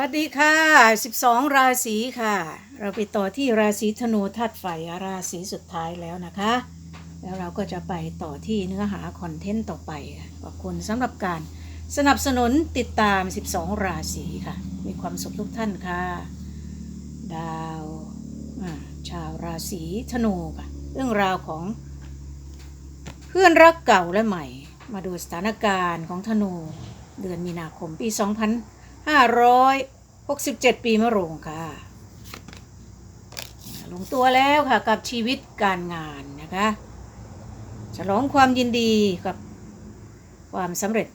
วัสดีค่ะ 12 ราศีค่ะ เราไปต่อที่ราศีธนูธาตุไฟราศีสุดท้ายแล้วนะคะ แล้วเราก็จะไปต่อที่เนื้อหาคอนเทนต์ต่อไป ขอบคุณสำหรับการสนับสนุนติดตาม 12 ราศีค่ะ มีความสุขทุกท่านค่ะ ดาวชาวราศีธนูค่ะ เรื่องราวของเพื่อนรักเก่าและใหม่ มาดูสถานการณ์ของธนู เดือนมีนาคมปี 2 0 0 567 ปีมะโรงค่ะ ลงตัวแล้วค่ะกับชีวิตการงานนะคะฉลองความยินดีกับความสำเร็จ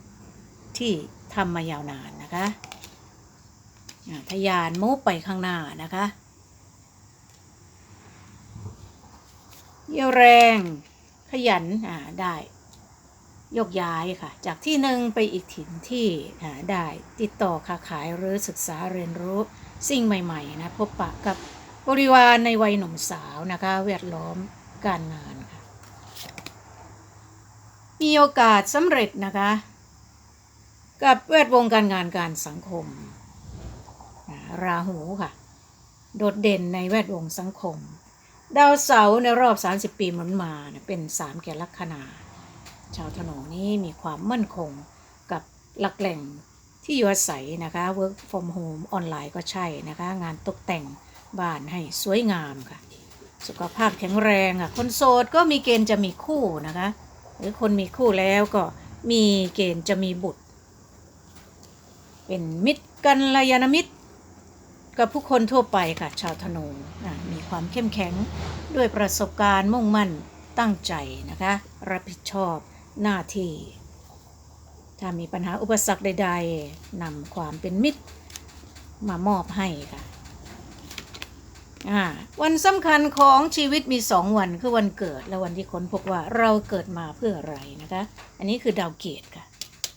ที่ทำมายาวนานนะคะทะยานมุ่ไปข้างหน้านะคะเยี่ยวแรงขยันอ่าได้ ยกย้ายค่ะ จากที่หนึ่งไปอีกถิ่นที่อ่าได้ติดต่อค้าขายหรือศึกษาเรียนรู้สิ่งใหม่ๆนะพบปะกับบริวารในวัยหนุ่มสาวนะคะแวดล้อมการงานค่ะ มีโอกาสสำเร็จนะคะ กับแวดวงการงานการสังคม ราหูค่ะ โดดเด่นในแวดวงสังคม ดาวเสาร์ในรอบ 30 ปีมุนมาเป็น 3 แก่ลัคนา ชาวธนูนี้มีความมั่นคงกับหลักแหล่งที่อยู่อาศัยนะคะ work from home ออนไลน์ก็ใช่นะคะ งานตกแต่งบ้านให้สวยงามค่ะ สุขภาพแข็งแรงอะ คนโสดก็มีเกณฑ์จะมีคู่นะคะ หรือคนมีคู่แล้วก็มีเกณฑ์จะมีบุตร เป็นมิตรกันลยาณมิตร กับผู้คนทั่วไปค่ะ ชาวธนูมีความเข้มแข็งด้วยประสบการณ์มุ่งมั่นตั้งใจนะคะ รับผิดชอบ หน้าที่ถ้ามีปัญหาอุปสรรคใด ๆนำความเป็นมิตรมามอบให้ค่ะวันสำคัญของชีวิตมีสองวันคือวันเกิดและวันที่ค้นพบว่าเราเกิดมาเพื่ออะไรนะคะ อันนี้คือดาวเกตค่ะ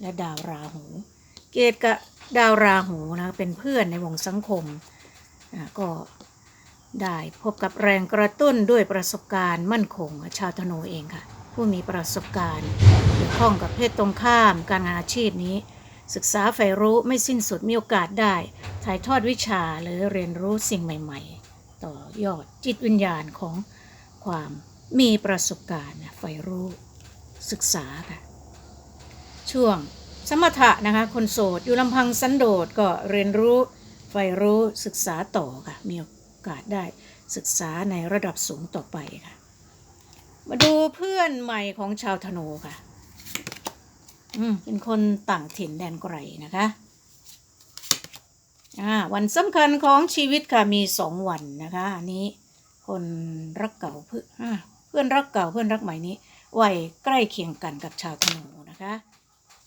และดาวราหู เกตกับดาวราหูนะเป็นเพื่อนในวงสังคมก็ได้พบกับแรงกระตุ้นด้วยประสบการณ์มั่นคงชาวธนูเองค่ะ ผู้มีประสบการณ์เกี่ยวข้องกับเพศตรงข้ามการงานอาชีพนี้ ศึกษาใฝ่รู้ไม่สิ้นสุดมีโอกาสได้ ถ่ายทอดวิชาหรือเรียนรู้สิ่งใหม่ ๆ ต่อยอดจิตวิญญาณของความมีประสบการณ์ใฝ่รู้ศึกษาค่ะ ช่วงสมถะนะคะคนโสดอยู่ลำพังสันโดษก็เรียนรู้ใฝ่รู้ศึกษาต่อค่ะมีโอกาสได้ศึกษาในระดับสูงต่อไปค่ะ มาดูเพื่อนใหม่ของชาวธนูค่ะ อืมเป็นคนต่างถิ่นแดนไกลนะคะ อ่า วันสำคัญของชีวิตค่ะ มีสองวันนะคะอันนี้ คนรักเก่าเพื่อนอ่าเพื่อนรักเก่าเพื่อนรักใหม่นี้วัยใกล้เคียงกันกับชาวธนูนะคะ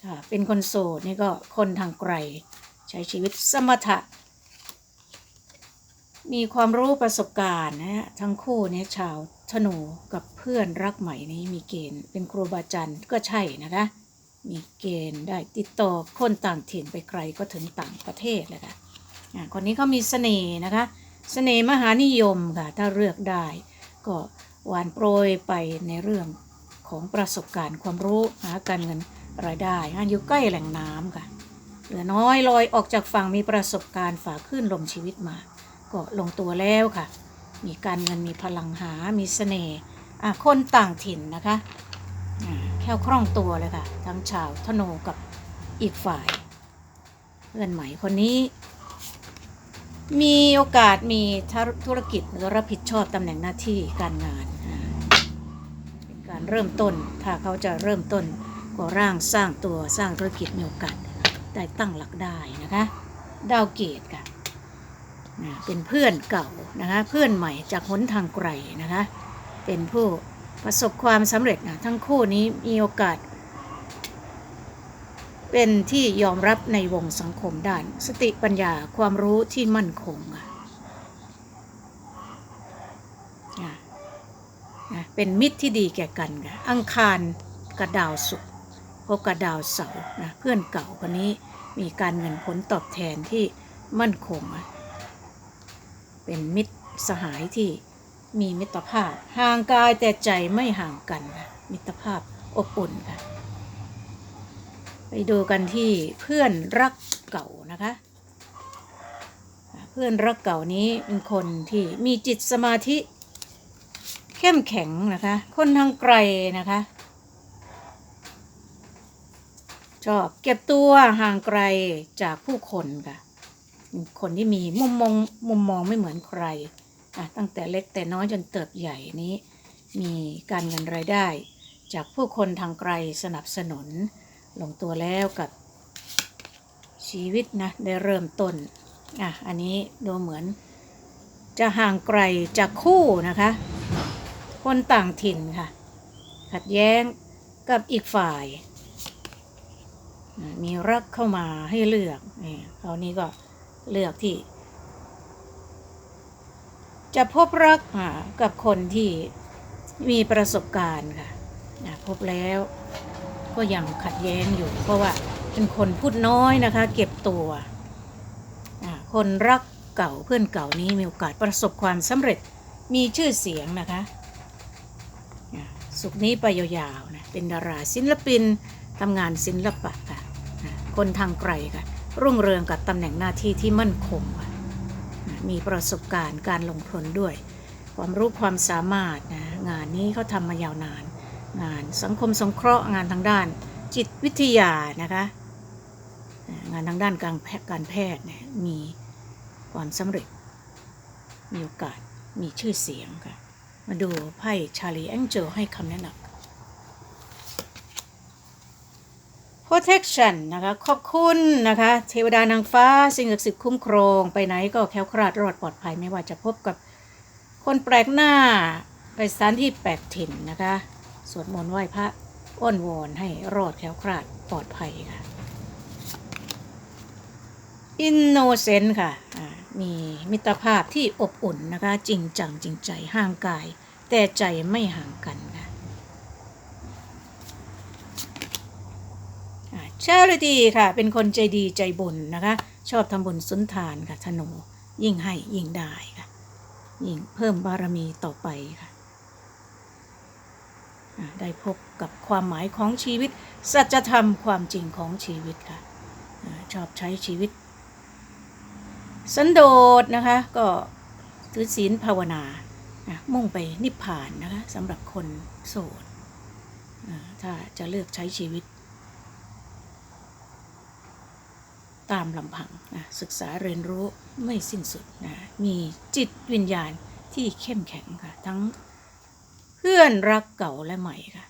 ถ้าเป็นคนโสดนี่ก็คนทางไกล ใช้ชีวิตสมถะ มีความรู้ประสบการณ์นะฮะทั้งคู่เนี่ยชาวธนูกับเพื่อนรักใหม่นี้มีเกณฑ์เป็นครูบาอาจารย์ก็ใช่นะคะ มีเกณฑ์ได้ติดต่อคนต่างถิ่นไปไกลก็ถึงต่างประเทศเลยค่ะอ่าคนนี้เขามีเสน่ห์นะคะเสน่ห์มหานิยมค่ะ ถ้าเลือกได้ก็หวานโปรยไปในเรื่องของประสบการณ์ความรู้หาการเงินรายได้งานอยู่ใกล้แหล่งน้ำค่ะเหลือน้อยลอยออกจากฝั่งมีประสบการณ์ฝ่าขึ้นลมชีวิตมา ก็ลงตัวแล้วค่ะ มีการเงินมีพลังหา มีเสน่ห์คนต่างถิ่นนะคะแค่คล่องตัวเลยค่ะ ทั้งชาวธนูกับอีกฝ่าย เพื่อนใหม่คนนี้ มีโอกาสมีธุรกิจหรือรับผิดชอบตำแหน่งหน้าที่การงานเป็นการเริ่มต้นถ้าเขาจะเริ่มต้นก็ร่างสร้างตัวสร้างธุรกิจมีโอกาสได้ตั้งหลักได้นะคะ ดาวเกตค่ะ เป็นเพื่อนเก่านะคะเพื่อนใหม่จากหนทางไกลนะคะเป็นผู้ประสบความสำเร็จนะทั้งคู่นี้มีโอกาส เป็นที่ยอมรับในวงสังคมด้าน สติปัญญาความรู้ที่มั่นคงอะเป็นมิตรที่ดีแก่กันค่ะอังคารกับดาวศุกร์พบกับดาวเสาร์นะเพื่อนเก่าคนนี้มีการเงินผลตอบแทนที่มั่นคงอะ เป็นมิตรสหายที่มีมิตรภาพ ห่างกายแต่ใจไม่ห่างกันค่ะมิตรภาพอบอุ่นค่ะ ไปดูกันที่เพื่อนรักเก่านะคะ เพื่อนรักเก่านี้เป็นคนที่มีจิตสมาธิ เข้มแข็งนะคะ คนทางไกลนะคะชอบเก็บตัวห่างไกลจากผู้คนค่ะ คนที่มีมุมมองมุมมองไม่เหมือนใครอะตั้งแต่เล็กแต่น้อยจนเติบใหญ่นี้ มีการเงินรายได้ จากผู้คนทางไกลสนับสนุน ลงตัวแล้วกับชีวิตนะได้เริ่มต้นอะอันนี้ดูเหมือนจะห่างไกลจากคู่นะคะ คนต่างถิ่นค่ะ ขัดแย้งกับอีกฝ่าย มีรักเข้ามาให้เลือกนี่คราวนี้ก็ เลือกที่ จะพบรักกับคนที่มีประสบการณ์ค่ะพบแล้วก็ยังขัดแย้งอยู่ เพราะว่าเป็นคนพูดน้อยนะคะ เก็บตัวคนรักเก่าเพื่อนเก่านี้มีโอกาสประสบความสำเร็จมีชื่อเสียงนะคะสุขนี้ไปยาวๆนะเป็นดาราศิลปินทำงานศิลปะค่ะคนทางไกลค่ะ รุ่งเรืองกับตำแหน่งหน้าที่ที่มั่นคง มีประสบการณ์การลงทุนด้วย ความรู้ความสามารถนะงานนี้เขาทำมายาวนาน งานสังคมสงเคราะห์งานทางด้าน จิตวิทยานะคะงานทางด้านการแพทย์การแพทย์เนี่ยมีความสำเร็จ มีโอกาสมีชื่อเสียงค่ะ มาดูไพ่ชาลีแองเจลให้คำแนะนำ protection นะคะขอบคุณนะคะเทวดานางฟ้าสิ่งศักดิ์สิทธิ์คุ้มครองไปไหนก็แคล้วคลาดรอดปลอดภัยไม่ว่าจะพบกับคนแปลกหน้าไปสถานที่แปลกถิ่นนะคะสวดมนต์ไหว้พระอ้อนวอนให้รอดแคล้วคลาดปลอดภัยค่ะ innocent ค่ะมีมิตรภาพที่อบอุ่นนะคะ จริงจังจริงใจห่างกาย แต่ใจไม่ห่างกันค่ะ ชาริตีค่ะ เป็นคนใจดีใจบุญนะคะ ชอบทำบุญสุนทานค่ะธนู ยิ่งให้ยิ่งได้ค่ะ ยิ่งเพิ่มบารมีต่อไปค่ะ ได้พบกับความหมายของชีวิต สัจธรรมความจริงของชีวิตค่ะ ชอบใช้ชีวิต สันโดษนะคะ ก็ถือศีลภาวนา มุ่งไปนิพพานนะคะสำหรับคนโสดถ้าจะเลือกใช้ชีวิต ตามลำพังนะศึกษาเรียนรู้ไม่สิ้นสุดนะมีจิตวิญญาณที่เข้มแข็งค่ะ ทั้งเพื่อนรักเก่าและใหม่ค่ะ